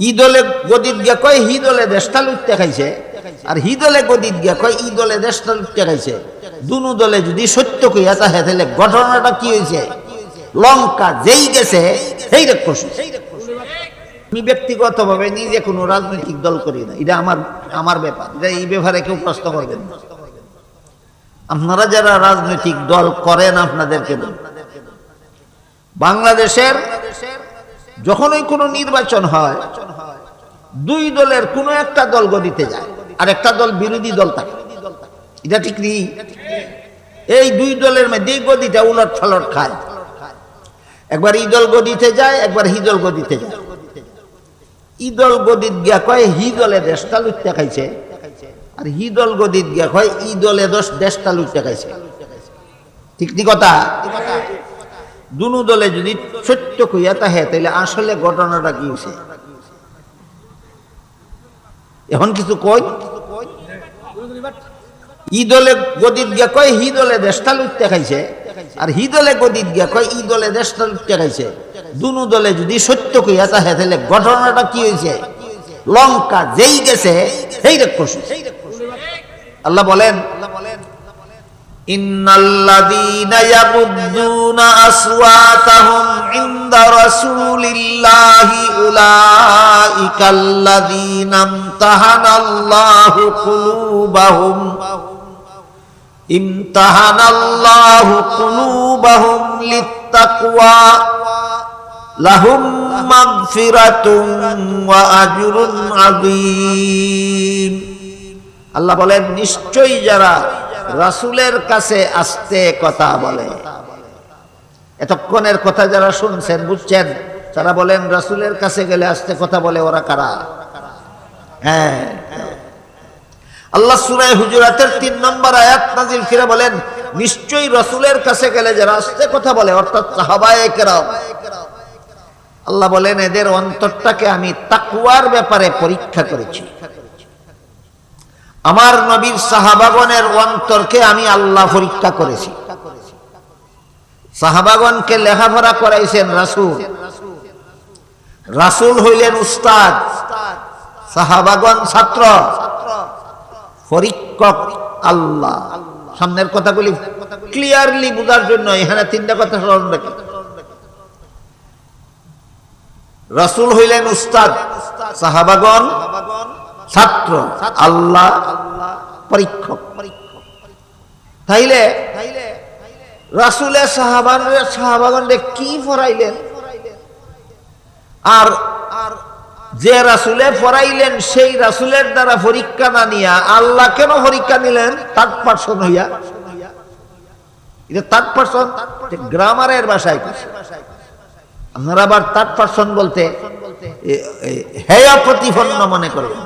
ই দলে গদিত গিয়া কয় হি দলে দেশটা লুটতে খাইছে? আর হি দলে গদিত গিয়া কয় ই দলে দেশটা লুটতে খাইছে। দুনু দলে যদি সত্য কইয়া তাহে, তাহলে ঘটনাটা কি হয়েছে লঙ্কা যেই গেছে, সেই রেখ আমি ব্যক্তিগতভাবে নিজে কোনো রাজনৈতিক দল করি না। এটা আমার আমার ব্যাপার। এটা এই ব্যাপারে কেউ প্রশ্ন করবেন না। আপনারা যারা রাজনৈতিক দল করেন, আপনাদেরকে বাংলাদেশের যখনই কোনো নির্বাচন হয় দুই দলের কোনো একটা দল গদিতে যায়, আর একটা দল বিরোধী দল থাকে। এটা ঠিক নেই? এই দুই দলের মধ্যে এই গদিটা উলট ফালট খায়। একবার ই দল গদিতে যায়, একবার হি দল গদিতে যায়। ই দল গদিত গিয়া কয়, হি দলে দেশটা লুটতে খাইছে। আর হি দল গদিত গিয়া কয়, ই দলে দশ দেশটা লুটতে খাইছে। ঠিক নি কথা? দুনু দলে যদি সত্য কইয়া তাহে তাহলে আসলে ঘটনাটা কি হয়েছে এখন কিছু কই? ই দলে গদিত গিয়া কয় হি দলে দেশটা লুটতে খাইছে। আর হি দলে গদিত গিয়া কয় ই দলে দেশটা লুটতে খাইছে। দুনু দলে যদি সত্য কইয়া তাহে তাহলে ঘটনাটা কি হয়েছে লঙ্কা যেই গেছে, সেই রেখ আল্লাহ বলেন إن الذين يغضون أصواتهم عند رسول الله أولئك الذين امتحن الله قلوبهم امتحن الله قلوبهم للتقوى لهم مغفرة وأجر عظيم আল্লাহ বলেন নিশ্চয়ই যারা রাসুলের কাছে আসতে কথা বলে। এতক্ষণের কথা যারা শুনছেন, বুঝছেন? তারা বলেন, রাসুলের কাছে গেলে আসতে কথা বলে ওরা কারা? হ্যাঁ। আল্লাহ হুজুরাতের তিন নম্বর আয়াত নাজিল ফিরে বলেন, নিশ্চয়ই রসুলের কাছে গেলে যারা আসতে কথা বলে, অর্থাৎ সাহাবায়ে কেরাম। আল্লাহ বলেন, এদের অন্তরটাকে আমি তাকুয়ার ব্যাপারে পরীক্ষা করেছি। আমার নবীর সাহাবাগনের অন্তরকে আমি আল্লাহ পরীক্ষা করেছি। সাহাবাগনকে লেখাপড়া করাইছেন রাসুল। রাসুল হইলেন উস্তাদ সাহাবাগন ছাত্র, পরীক্ষক আল্লাহ। সামনের কথাগুলি ক্লিয়ারলি বোঝার জন্য এখানে তিনটা কথা স্মরণ রাখি। রাসুল হইলেন উস্তাদ সাহাবাগন ছাত্র, আল্লাহ পরীক্ষক। তাইলে রাসুলে সাহাবানের সাহাবাগনরে কি ফরাইলেন আর যে রাসুলে ফরাইলেন সেই রাসুলের দ্বারা পরীক্ষা না নিয়া আল্লাহ কেন পরীক্ষা নিলেন? থার্ড পার্সন হইয়া। এটা পার্সন গ্রামারের ভাষায় আপনারা আবার থার্ড পার্সন বলতে হেয় প্রতিপন্ন মনে করবেন।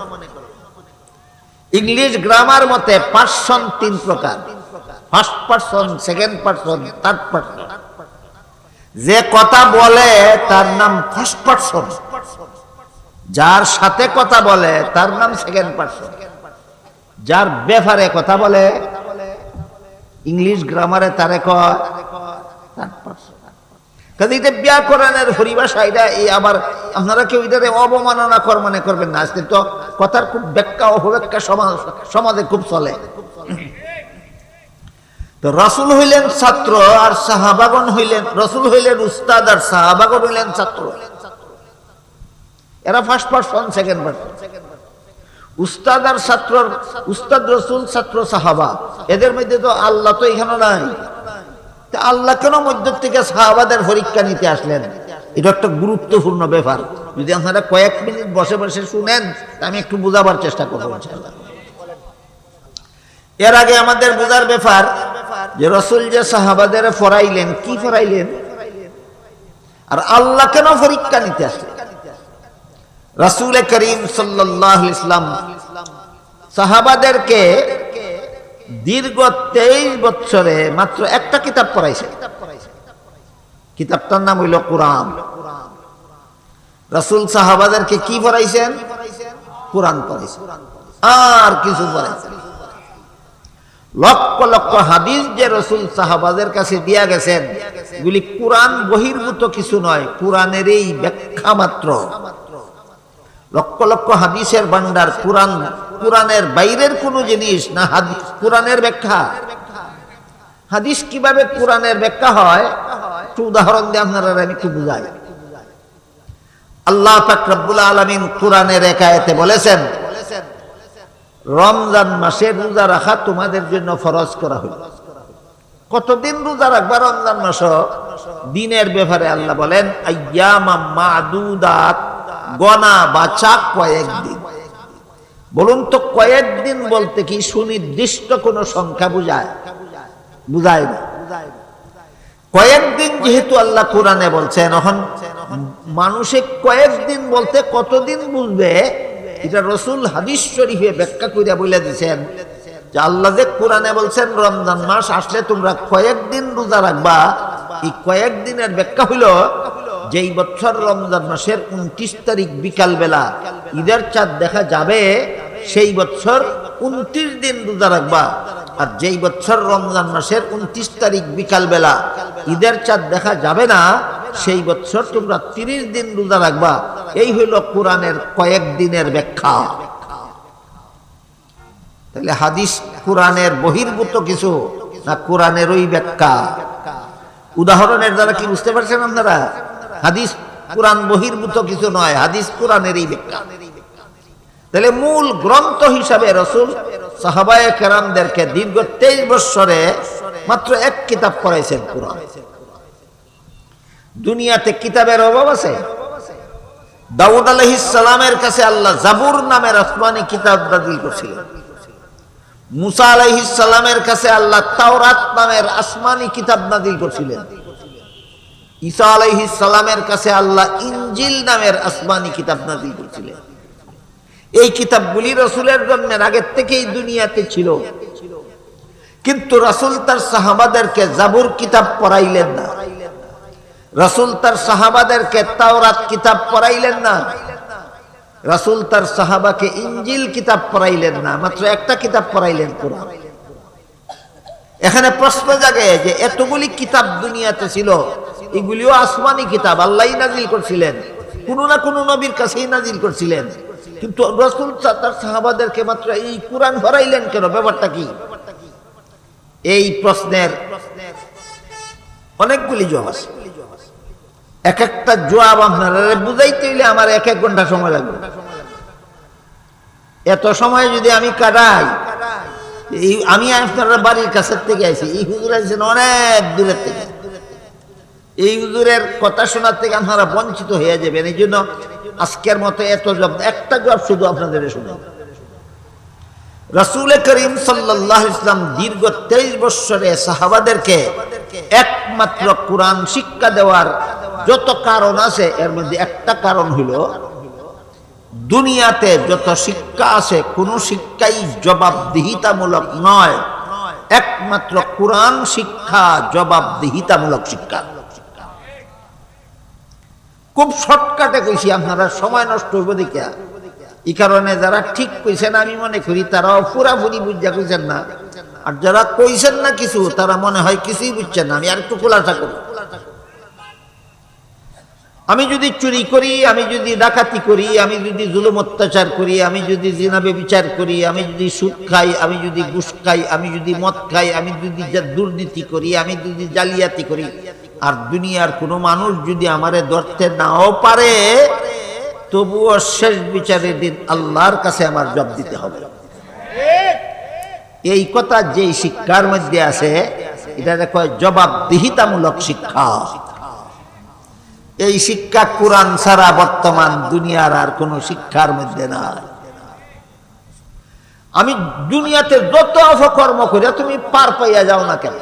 ইংলিশ গ্রামার মতে পার্সন তিন প্রকার। First person second person third person যে কথা বলে তার নাম ফার্স্ট পার্সন যার সাথে কথা বলে তার নাম সেকেন্ড পার্সন যার ব্যাপারে কথা বলে ইংলিশ গ্রামারে তারে কয় কাজে এটা ব্যাকরণের পরিভাষা এটা এই আবার আপনারা কেউ এটাতে অবমাননা কর মনে করবেন না। আজকে তো কথার খুব ব্যাখ্যা, অপব্যাখ্যা সমাজ, সমাজে খুব চলে। তো রসুল হইলেন ছাত্র আর সাহাবাগন হইলেন, রসুল হইলেন উস্তাদ আর সাহাবাগন হইলেন ছাত্র। এরা ফার্স্ট পার্সন সেকেন্ড পার্সন উস্তাদ আর ছাত্র উস্তাদ, রসুল, ছাত্র, সাহাবা। এদের মধ্যে তো আল্লাহ তো এখানে নাই। তা আল্লাহ কেন মধ্য থেকে সাহাবাদের পরীক্ষা নিতে আসলেন? এটা একটা গুরুত্বপূর্ণ ব্যাপার। যদি আপনারা কয়েক মিনিট বসে বসে শুনেন আমি একটু বোঝাবার চেষ্টা করব এর আগে আমাদের বোঝার ব্যাপার যে রসুল যে সাহাবাদের ফরাইলেন কি ফরাইলেন আর আল্লাহ কেন পরীক্ষা নিতে আসলেন? রাসুল করিম সাল্লাহ ইসলাম সাহাবাদেরকে দীর্ঘ তেইশ বছরে মাত্র একটা কিতাব পড়াইছে। কিতাবটার নাম হইল কোরআন। রাসুল সাহাবাদেরকে কি পড়াইছেন? কোরআন পড়াইছেন। আর কিছু পড়াইছেন লক্ষ লক্ষ হাদিস যে রসুল সাহাবাদের কাছে দিয়া গেছেন, এগুলি কোরআন বহির্ভূত কিছু নয় কোরআনের এই ব্যাখ্যা মাত্র। লক্ষ লক্ষ হাদিসের ভান্ডার, কোরআন, কোরআনের বাইরের কোনো জিনিস, না হাদিস, কোরআনের ব্যাখ্যা। হাদিস কীভাবে কোরআনের ব্যাখ্যা হয়? একটু উদাহরণ দিয়ে আপনারা আমি একটু বুঝাই আল্লাহ পাক রব্বুল আলামিন কোরআনের একায়েতে বলেছেন, রমজান মাসে রোজা রাখা তোমাদের জন্য ফরজ করা হলো। কতদিন রোজা রাখবা রমজান মাস? দিনের ব্যাপারে আল্লাহ বলেন, আইয়ামা মাদুদাত গনা বাচা কয়েকদিন। বলুন তো কয়েকদিন বলতে কি সুনির্দিষ্ট কোনো সংখ্যা বুঝায়? বুঝায় না। কয়েকদিন যেহেতু আল্লাহ কোরআনে বলছেন, এখন মানুষে কয়েকদিন বলতে কতদিন বুঝবে? এটা রসুল হাদিস শরীফে ব্যাখ্যা করিয়া বলে দিছেন যে আল্লাহ যে কোরআনে বলছেন, রমজান মাস আসলে তোমরা কয়েকদিন রোজা রাখবা। এই কয়েকদিনের ব্যাখ্যা হইল যেই বছর রমজান মাসের উনত্রিশ তারিখ বিকাল বেলা ঈদের চাঁদ দেখা যাবে, সেই বছর উনত্রিশ দিন রোজা রাখবা। আর যেই বছর রমজান মাসের উনত্রিশ তারিখ বিকাল বেলা ঈদের চাঁদ দেখা যাবে না, সেই বছর তোমরা তিরিশ দিন রোজা রাখবা। এই হইল কোরআনের কয়েক দিনের ব্যাখ্যা। তাহলে হাদিস কোরআনের বহির্ভূত কিছু না কোরআনের ওই ব্যাখ্যা? উদাহরণের দ্বারা কি বুঝতে পারছেন আপনারা? হাদিস কোরআন বহির্ভূত কিছু নয়, হাদিস কোরআনের এই ব্যাখ্যা। তাহলে মূল গ্রন্থ হিসাবে রসুল সাহাবায়ে কেরামদেরকে দীর্ঘ তেইশ মাত্র এক কিতাব পড়াইছেন কোরআন। দুনিয়াতে কিতাবের অভাব আছে। দাউদ আলহিস সালামের কাছে আল্লাহ জাবুর নামের আসমানি কিতাব নাজিল করছিলেন। মুসা আলাইহিস সালামের কাছে আল্লাহ তাওরাত নামের আসমানি কিতাব নাজিল করছিলেন। ঈসা আলাইহিস সালামের কাছে আল্লাহ ইনজিল নামের আসমানি কিতাব নাজিল করছিলেন। এই কিতাবগুলি রসুলের জন্মের আগের থেকেই দুনিয়াতে ছিল। কিন্তু রসুল তার সাহাবাদেরকে জাবুর কিতাব পড়াইলেন না। রসুল তার সাহাবাদেরকে তাওরাত কিতাব পড়াইলেন না। রাসুল তার সাহাবাকে ইঞ্জিল কিতাব পড়াইলেন না, মাত্র একটা কিতাব পড়াইলেন কোরআন। এখানে প্রশ্ন জাগে যে এতগুলি কিতাব দুনিয়াতে ছিল এগুলিও আসমানি কিতাব আল্লাহ নাজিল করছিলেন। কোনো না কোনো নবীর কাছেই নাজিল করছিলেন। কিন্তু রসুল তার সাহাবাদেরকে মাত্র এই কোরআন ভরাইলেন কেন? ব্যাপারটা কি? এই প্রশ্নের অনেকগুলি জবাব এক একটা জবাব আপনারা বুঝাইতে হইলে আমার এক এক ঘণ্টা সময় লাগবে। এত সময় যদি আমি কাটাই আমি আপনারা বাড়ির কাছের থেকে আইছি, এই হুজুর আছেন অনেক দূরের থেকে। এই হুজুরের কথা শোনার থেকে আপনারা বঞ্চিত হয়ে যাবেন। এই জন্য আজকের মতো এত জব একটা জব শুধু আপনাদের শুনে। রসুল করিম সাল্লাহ ইসলাম দীর্ঘ তেইশ বৎসরে সাহাবাদেরকে একমাত্র কোরআন শিক্ষা দেওয়ার যত কারণ আছে, এর মধ্যে একটা কারণ হইল দুনিয়াতে যত শিক্ষা আছে, কোন শিক্ষাই জবাবদিহিতামূলক নয়। একমাত্র কোরআন শিক্ষা জবাবদিহিতামূলক শিক্ষা। খুব শর্টকাটে কইছি, আপনারা সময় নষ্ট হইব দেখিয়া। এই কারণে যারা ঠিক কইছেন, আমি মনে করি তারাও পুরাপুরি বুঝা কইছেন না। আর যারা কইছেন না কিছু, তারা মনে হয় কিছুই বুঝছেন না। আমি আর একটু খোলাসা করি। আমি যদি চুরি করি, আমি যদি ডাকাতি করি, আমি যদি জুলুম অত্যাচার করি, আমি যদি জিনাবে বিচার করি, আমি যদি সুদ খাই, আমি যদি ঘুষ খাই, আমি যদি মদ খাই, আমি যদি দুর্নীতি করি, আমি যদি জালিয়াতি করি আর দুনিয়ার কোনো মানুষ যদি আমারে ধরতে নাও পারে, তবুও শেষ বিচারের দিন আল্লাহর কাছে আমার জব দিতে হবে। এই কথা যেই শিক্ষার মধ্যে আছে এটা দেখো জবাবদিহিতামূলক শিক্ষা। এই শিক্ষা কোরআন ছাড়া বর্তমান দুনিয়ার আর কোন শিক্ষার মধ্যে নাই। আমি দুনিয়াতে যত অপকর্ম করিয়া তুমি পার পাইয়া যাও না কেন?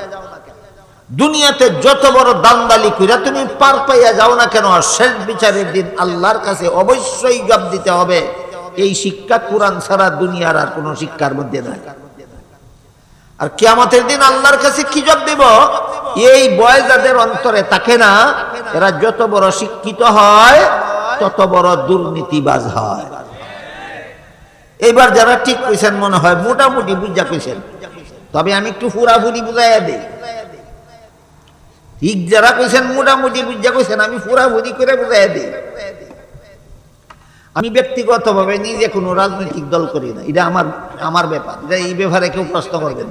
দুনিয়াতে যত বড় দান্দালি করিয়া তুমি পার পাইয়া যাও না কেন শেষ বিচারের দিন আল্লাহর কাছে অবশ্যই জব দিতে হবে। এই শিক্ষা কোরআন ছাড়া দুনিয়ার আর কোন শিক্ষার মধ্যে নাই। আর কেয়ামতের দিন আল্লাহর কাছে কি জব দিব? এই বয় যাদের অন্তরে থাকে না, এরা যত বড় শিক্ষিত হয়, তত বড় দুর্নীতিবাজ হয়। এইবার যারা ঠিক কইছেন মনে হয় মোটামুটি বুঝা কইছেন। তবে আমি একটু ফুরাফুরি বুঝাইয়া দিই। ঠিক যারা কইছেন মোটামুটি বুঝা কইছেন, আমি ফুরাফুরি করে বুঝাইয়া দিই। আমি ব্যক্তিগতভাবে নিজে কোনো রাজনৈতিক দল করি না, এটা আমার আমার ব্যাপার। এটা এই ব্যাপারে কেউ প্রশ্ন করবেন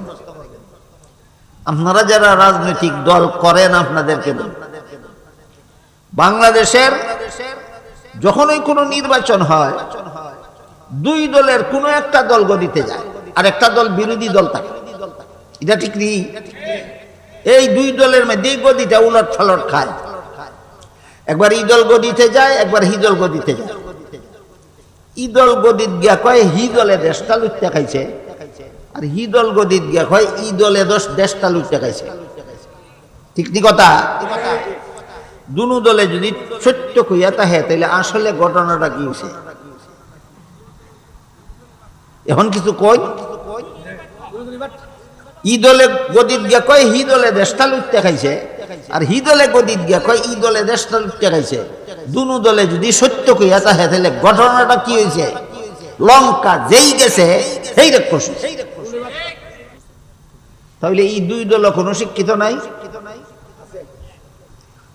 আপনারা যারা রাজনৈতিক দল করেন, আপনাদেরকে বলি। বাংলাদেশের যখনই কোনো নির্বাচন হয়, দুই দলের কোনো একটা দল গদিতে যায় আর একটা দল বিরোধী দল থাকে। এটা ঠিক নেই? এই দুই দলের মধ্যে গদিটা উলট ফালট খায়। একবার ই দল গদিতে যায়, একবার হি দল গদিতে যায়। ই দল গদিত গিয়া কয় হি দলে দেশটা লুটতে খাইছে। আর হি দল গদিত গিয়া কয় ই দলে দশ দেশটা লুটতে খাইছে। ঠিক নি কথা? দুনু দলে যদি সত্য কইয়া তাহে তাহলে আসলে ঘটনাটা কি হয়েছে এখন কিছু কই ই দলে গদিত গে কয় হি দলে দেশটা লুটতে খাইছে? আর হি দলে গদিত গিয়া কয় ই দলে দেশটা লুটতে খাইছে। দুনু দলে যদি সত্য কইয়া তাহে, তাহলে ঘটনাটা কি হয়েছে লঙ্কা যেই গেছে, সেই রাক্ষস তাহলে এই দুই দল কোনো শিক্ষিত নাই?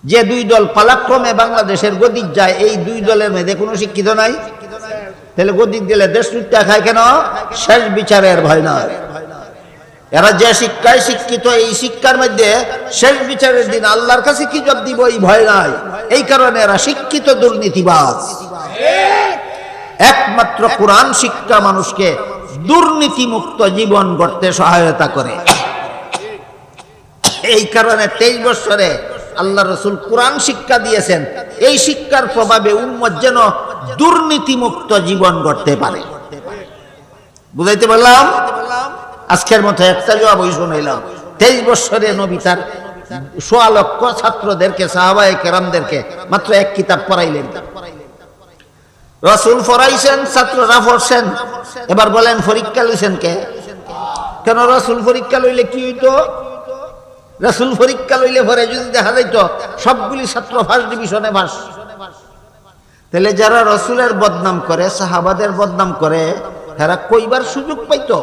যে দুই দল পালাক্রমে বাংলাদেশের গদিক যায়, এই দুই দলের মধ্যে কোনো শিক্ষিত নাই? তাহলে গদিত গেলে দেশ লুটটা খায় কেন? শেষ বিচারের ভয় নয়। এরা যে শিক্ষায় শিক্ষিত, এই শিক্ষার মধ্যে শেষ বিচারের দিন আল্লাহর কাছে কি জব দিব? এই ভয় নাই। এই কারণে এরা শিক্ষিত, দুর্নীতিবাজ। একমাত্র কোরআন শিক্ষা মানুষকে দুর্নীতিমুক্ত জীবন গড়তে সহায়তা করে। এই কারণে তেইশ বছরে আল্লাহ রসুল কোরআন শিক্ষা দিয়েছেন। এই শিক্ষার প্রভাবে উম্মত যেন দুর্নীতিমুক্ত জীবন গড়তে পারে। বুঝাইতে পারলাম? আজকের মতো একটা জবাবই শুনাইলাম তেইশ বছরে নবী তার সোয়া লক্ষ ছাত্রদেরকে, সাহাবায়ে কেরামদেরকে মাত্র এক কিতাব পড়াইলেন। রসুল ফরাইছেন ছাত্ররা পড়ছেন এবার বলেন, পরীক্ষা লইছেন কে? কেন রসুল পরীক্ষা লইলে কি হইতো? রসুল পরীক্ষা লইলে পরে যদি দেখা যাইত, সবগুলি ছাত্র ফার্স্ট ডিভিশনে বাস তাহলে যারা রসুলের বদনাম করে, সাহাবাদের বদনাম করে, তারা কইবার সুযোগ পাইতো?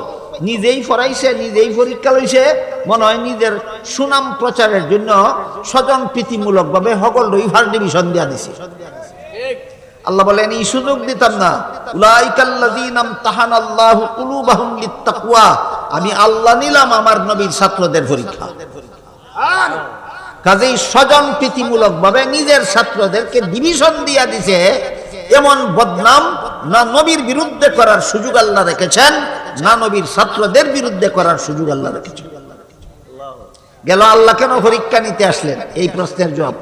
নিজেই ফরাইছে নিজেই পরীক্ষা লইছে। মনে হয় নিজের সুনাম প্রচারের জন্য স্বজন প্রীতিমূলক ভাবে সকল দুই ডিভিশন দিয়া দিছে। আল্লাহ বলেন, এই সুযোগ দিতাম না। আমি আল্লাহ নিলাম আমার নবীর ছাত্রদের পরীক্ষা। কাজেই স্বজন প্রীতিমূলক ভাবে নিজের ছাত্রদেরকে ডিভিশন দিয়া দিছে। এমন বদনাম না নবীর বিরুদ্ধে করার সুযোগ আল্লাহ রেখেছেন। না নবীর ছাত্রদের বিরুদ্ধে করার সুযোগ আল্লাহ রেখেছেন গেল আল্লাহ কেন পরীক্ষা নিতে আসলেন? এই প্রশ্নের জবাব।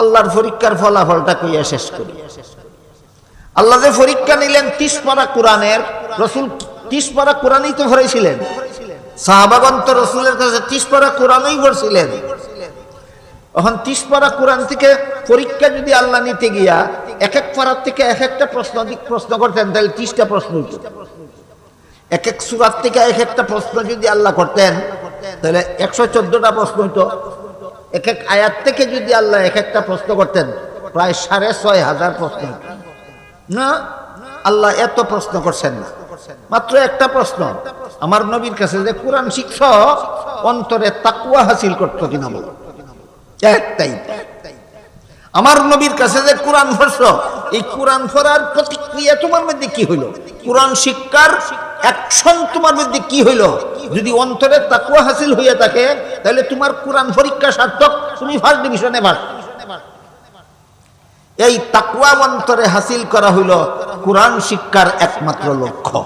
আল্লাহর পরীক্ষার ফলাফলটা কইয়া শেষ করি? আল্লাহ যে পরীক্ষা নিলেন তিস পারা কোরআনের, রসুল তিস পারা কোরআনই তো ভরেছিলেন। সাহাবাগন তো রসুলের কাছে তিস পারা কোরআনই ভরছিলেন। এখন তিস পারা কোরআন থেকে পরীক্ষা যদি আল্লাহ নিতে গিয়া এক এক পাড়ার থেকে এক একটা প্রশ্ন প্রশ্ন করতেন, তাহলে তিরিশটা প্রশ্ন হইত। এক এক সুরাত থেকে এক একটা প্রশ্ন যদি আল্লাহ করতেন, তাহলে একশো চোদ্দটা প্রশ্ন হইতো। এক এক আয়াত থেকে যদি আল্লাহ এক একটা প্রশ্ন করতেন, প্রায় সাড়ে ছয় হাজার প্রশ্ন। না, আল্লাহ এত প্রশ্ন করছেন না। মাত্র একটা প্রশ্ন, আমার নবীর কাছে যে কোরআন শিখছ, অন্তরে তাকুয়া হাসিল করতো কিনা বলো। একটাই। আমার নবীর কাছে যে কোরআন পড়ছ, এই কোরআন পড়ার প্রতিক্রিয়া তোমার মধ্যে কি হইল? কোরআন শিক্ষার অ্যাকশন তোমার মধ্যে কি হইল? যদি অন্তরে তাকুয়া হাসিল হইয়া থাকে, তাহলে তোমার কোরআন পরীক্ষা সার্থক, তুমি ফার্স্ট ডিভিশনে ভাগ এই তাকুয়া অন্তরে হাসিল করা হইল কোরআন শিক্ষার একমাত্র লক্ষ্য।